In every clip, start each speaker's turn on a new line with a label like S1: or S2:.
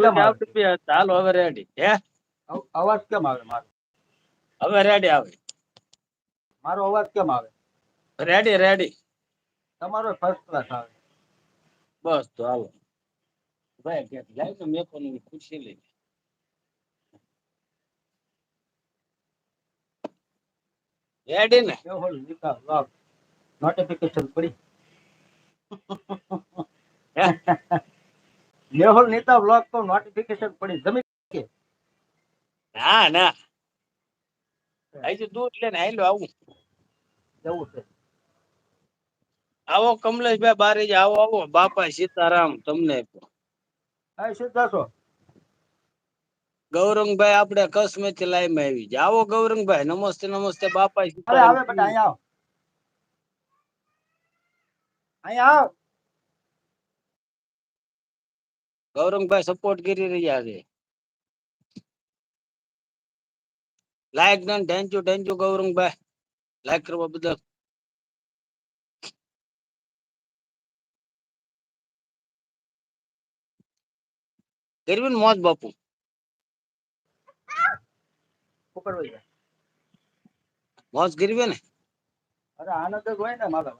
S1: કેમ આવે?
S2: ચાલો હવે રેડી હે?
S1: અવાજ કેમ આવે મારો?
S2: હવે રેડી આવે.
S1: મારો અવાજ કેમ આવે?
S2: રેડી રેડી
S1: તમારો ફર્સ્ટ ક્લાસ આવે.
S2: બસ તો હાલો. ભાઈ કે તો મેં કોની ખુશી લઈ રેડી ને?
S1: હોય નિકાલ લાવ નોટિફિકેશન પડી? મેહુલ નેતા બ્લોક તો નોટિફિકેશન પડી. જમી
S2: ના ના. હજી દૂધ લઈને આયલો આવું.
S1: જવું છે.
S2: આવો કમલેશભાઈ બારી આવો આવો. બાપા સીતારામ તમને
S1: હા થશો?
S2: ગૌરંગભાઈ આપણે કસમેથી લાઈવમાં આવી જાય આવો ગૌરંગભાઈ નમસ્તે નમસ્તે બાપા સીતારામ.
S1: આવે બેટા અહીંયા આવ. અહીંયા આવ.
S2: ગૌરંગભાઈ સપોર્ટ કરી રહ્યા છે. Like done thank you thank you ગૌરંગભાઈ. Like કરવા બદલ. કરવી ને મોજ બાપુ. મોજ કરવી ને?
S1: અરે આનંદ જ હોય ને મારા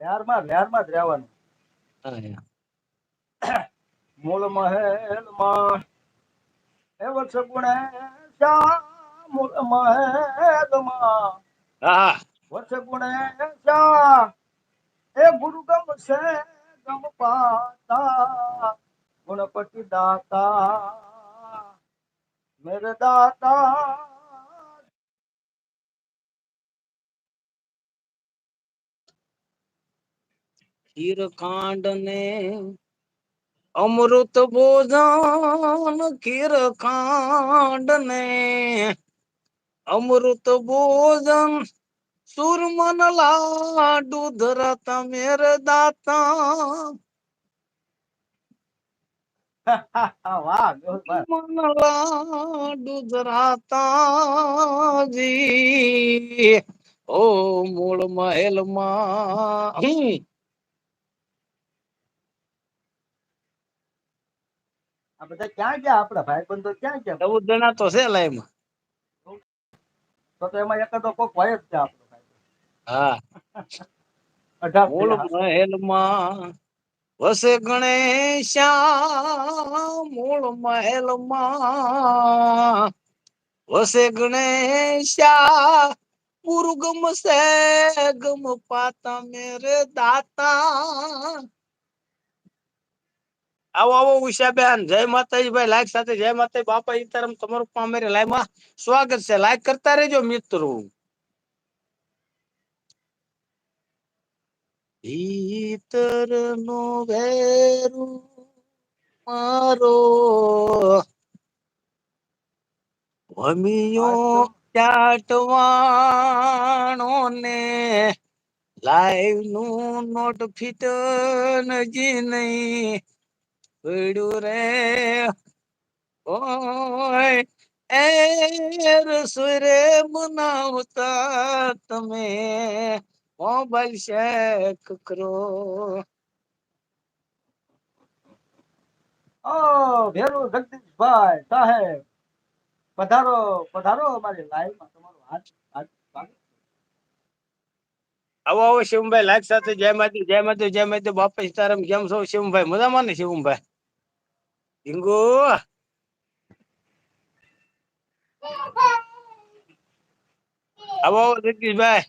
S1: લહેરમાં લહેરમાં જ રહેવાનું. મૂળ મહેલમાં એ વર્ષ ગુણે શ્યા મૂળ મહેલમાં
S2: હા
S1: વર્ષ ગુણે શ્યા એ ગુરુ ગમ છે ગમ પાતા ગુણપતિ દાતા મેરે દાતા
S2: ખીર કાંડ ને અમૃત ભોજન ખીર કાંડ ને અમૃત ભોજન સુરમન લાડુ ધરતા મેરે દાતા. મન લાડુ ધરાતા જી ઓ મૂળ મહેલમાં
S1: આ બધા ક્યાં ગયા? આપડા ભાઈ બંધો ક્યાં ગયા?
S2: ચૌદ જણા તો છે લાઈન
S1: તો તો એમાં તો કોક હોય જ છે આપણો
S2: હા.
S1: અઢાર.
S2: વસે ગણેશા મૂળ મહેલમાં વસે ગણેશા પુરગમ સે ગમ પાતા મેરે દાતા. આવો આવો ઉષાબેન. જય માતાજી ભાઈ લાઈક સાથે જય માતાજી. બાપા ઈતારમ તમારું પણ અમારી લાઈવમાં સ્વાગત છે. લાઈક કરતા રહેજો મિત્રો. ઈતર નો વેરું મારો ભમિયો ચાટવાણો ને લાઈવનું નોટ ફિટ નજી નહીં. પડ્યું રે. ઓય એ રસોરે બનાવતા તમે. મોબાઈલ શેક કરો.
S1: ઓ ભેરુ જગદીશભાઈ સાહેબ. પધારો પધારો અમારી લાઈવમાં તમારો હાથ હાથ
S2: આવો આવો શિવભાઈ લાઈક સાથે. જય માતા જય માતા જય માતા બાપા સીતારામ કેમ છો શિવભાઈ મજામાં ને શિવભાઈ હિંગુ આવો જગદીશભાઈ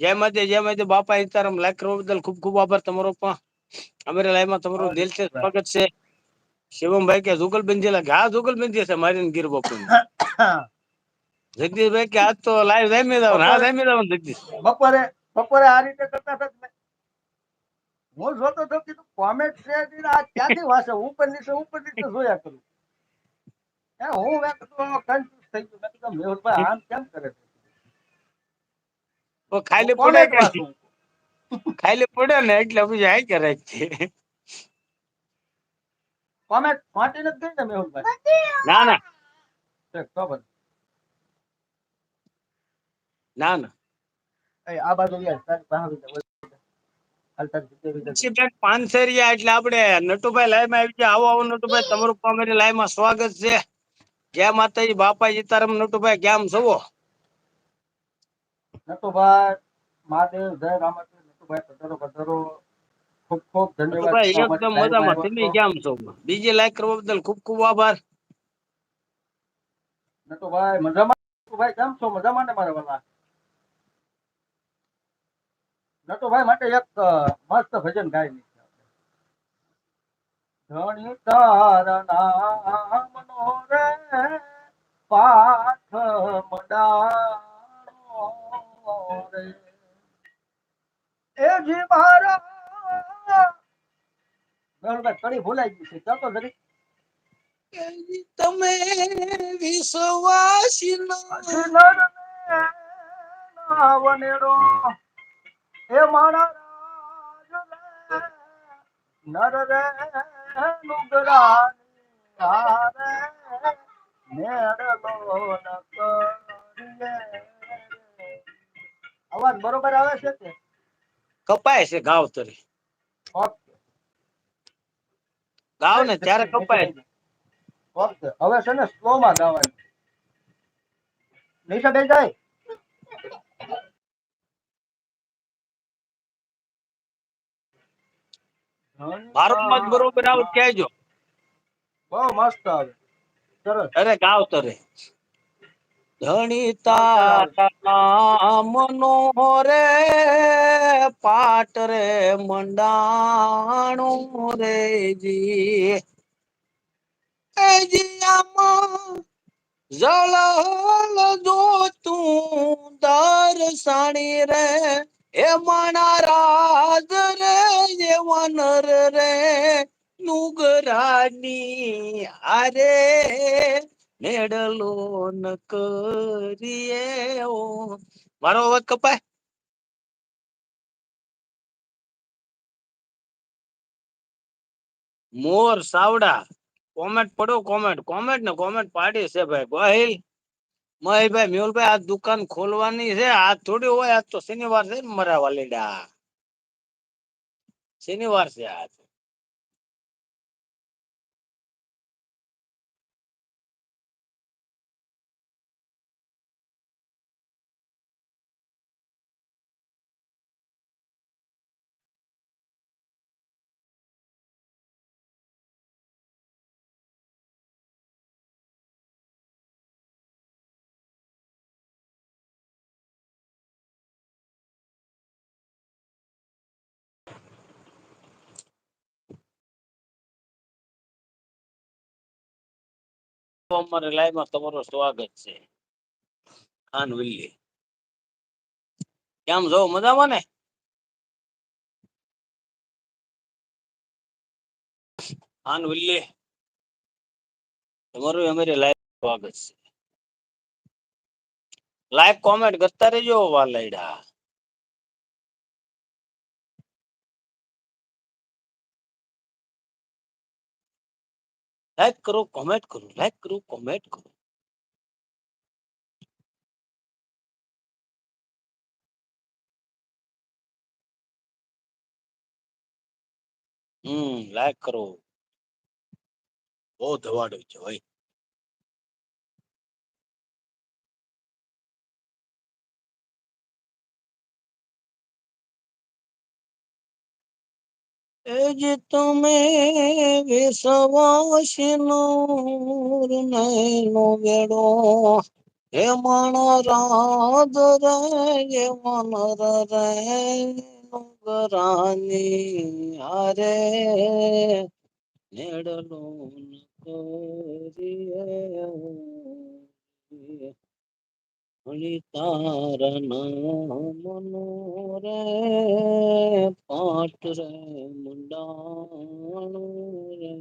S2: જય માતા જય માતા બાપા સીતારામ લાઈક કરવા બદલ ખૂબ ખૂબ આભાર તમારો પણ અમારી લાઈવમાં તમારું છે સ્વાગત છે શિવમભાઈ કે જુગલ બંધેલા કે હા જુગલ બંધી છે મારી ને ગીર બાપુ જગદીશભાઈ કે આજ તો લાઈવ જામી જાવ હા જામી જાવ જગદીશ
S1: બપોરે બપોરે આ રીતે કરતા. હું જોતો તો કીધું કોમેન્ટ છે આ ક્યાંથી વાંચે? ઉપર નીચે ઉપર નીચે જોયા કરું? એ હું મેં કીધું કન્ફ્યુઝ થઈ ગયું. મેં કીધું મેહુલભાઈ આમ કેમ કરે છે?
S2: તો ખાલી પડે ખાલી પડે ને એટલે પછી હાઈ કરે છે.
S1: કોમેન્ટ ફાટી નથી ગઈ ને મેહુલભાઈ?
S2: ના ના. ના ના.
S1: આ બાજુ યાર તારી પાસે આવી જા. હાલ તારી જગ્યાએ વિચાર.
S2: તુલસીબેન પાનસેરિયા એટલે આપણે નટુભાઈ લાઈવમાં આવી ગયા. આવો આવો નટુભાઈ તમારું પણ લાઈવમાં સ્વાગત છે. જય માતાજી બાપા સીતારામ નટુભાઈ કેમ છો?
S1: નટુભાઈ મહાદેવ જય રામાદેવ નટુભાઈ પધારો પધારો. ખૂબ ખૂબ ધન્યવાદ.
S2: એકદમ મજામાં. તમે કેમ છો? બીજી લાઈક કરવા બદલ ખૂબ ખૂબ આભાર.
S1: નટુભાઈ મજામાં? નટુભાઈ કેમ છો? મજામાં ને મારા વાલા? નટુભાઈ માટે એક મસ્ત ભજન ગાય ધણી તારા નામનો રે પાઠ મડા રે. એ જી મારા. મેહુલભાઈ કડી ભૂલાઈ ગઈ છે. ચાલ તો જરી
S2: તમે વિશ્વાસી
S1: નર ને નાવનેડો એ મારા નર રે અવાજ બરોબર આવે છે કે
S2: કપાય છે ગાવ તરી.
S1: ઓકે.
S2: ગાવ ને ત્યારે કપાય
S1: ઓકે. હવે છે ને સ્લો માં ગાવાનું. નિશા બેસી જાય
S2: મારો જ બરોબર આવ કહેજો
S1: બહુ મસ્ત આવે. સરસ.
S2: અરે ગાવ તરે. ધણી તારા નામનો રે પાટ રે મંડાણો રે જી. એ જીયામાં જળ જો તું દર્શાણી રે એ મણા રાજ રે એ વનર રે. નુગરાની આરે મેડલો ન કરીએ મારો અવાજ કપાય? મોર, સાવડા, કોમેન્ટ પડો, કોમેન્ટ કોમેન્ટ ને કોમેન્ટ પાડી છે ભાઈ. ગોહિલ મહેશભાઈ, મેહુલભાઈ, આ દુકાન ખોલવાની છે. આજ થોડી હોય, આજ તો શનિવાર છે ને મરા વાલીડા. શનિવાર છે આજ. અમારી લાઈવમાં તમારું સ્વાગત છે. ખાન વિલ્લી. કેમ જો મજામાં ને? ખાન વિલ્લી, તમારું અમારી લાઈવ સ્વાગત છે. લાઈક કોમેન્ટ કરતા રહેજો વાલૈડા લાઈક કરો કોમેન્ટ કરો લાઈક કરો કોમેન્ટ કરો. હમ લાઈક કરો. બહુ ધવાડો છે ભાઈ. એ જે તમે વિશ્વાસનો નૈનો વેડો. હે મણ રાજ રે મન રે નુગરાની હારે. નેડલો કરીએ. તારા નામનો રે પાઠ રે મુંડાણું રે.